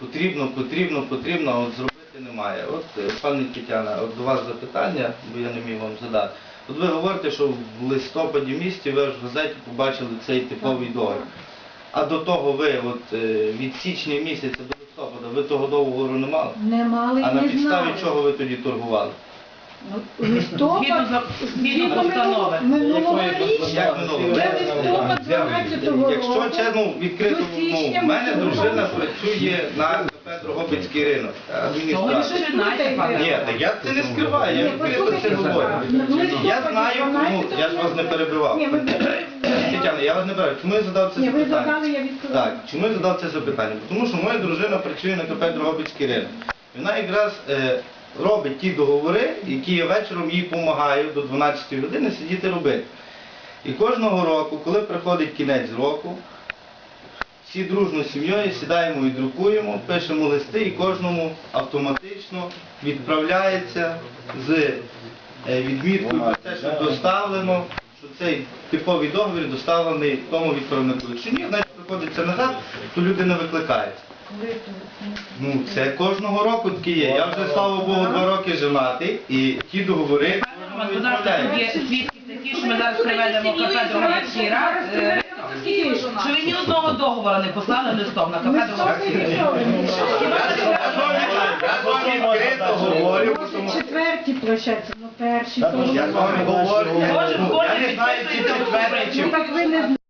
потрібно, потрібно, потрібно, а от зробити немає. От, пане пані Тетяна, от до вас запитання, бо я не міг вам задати. От ви говорите, що в листопаді місті ви ж в газеті побачили цей типовий договір. А до того ви, от е, від січня місяця до листопада, ви того договору не мали? Не мали А на не підставі знали. чого ви тоді торгували? Ну, Листопад, Згідно за- згідно постанови. минулого річня. Як минулого? Вже листопад 12-го Якщо року. чесно, відкрито, до ну, січня в мене ми дружина працює на КП Дрогобицький ринок, Того ви ще знаєте, пане. Ні, я це не скриваю, я Ні, відкрито це послухайте, говорю. листопаді Я знаю, ну, я ж вас не перебивав. Ні, ви Тетяна, я вас не перебивав. Чому я задав це Ні, ви запитання? задали, я відповіла. Так, чому я задав це запитання? Тому що моя дружина працює на КП Дрогобицький ринок. Вона якраз е, робить ті договори, які я вечором їй допомагаю до 12 години сидіти робити. І кожного року, коли приходить кінець року, всі дружно з сім'єю сідаємо і друкуємо, пишемо листи і кожному автоматично відправляється з е, відміткою про те, що доставлено, що цей типовий договір доставлений тому відправнику. Якщо ні, значить приходиться назад, то людина викликається. Ну, це кожного року таке є. Я вже, слава Богу, два роки женатий, і ті договори Роман, додати відправляють. є свідки такі, що ми зараз приведемо кафе Дрогобицький рад, е, що ви ні одного договору не послали листом на кафе Дрогобицький рад. Я з вами відкрито говорю, тому Четверті площадці, ну перші. то- я з вами говорю, я, Кожен ну, я не знаю, чи підписує четвертий, чи Ну так ви не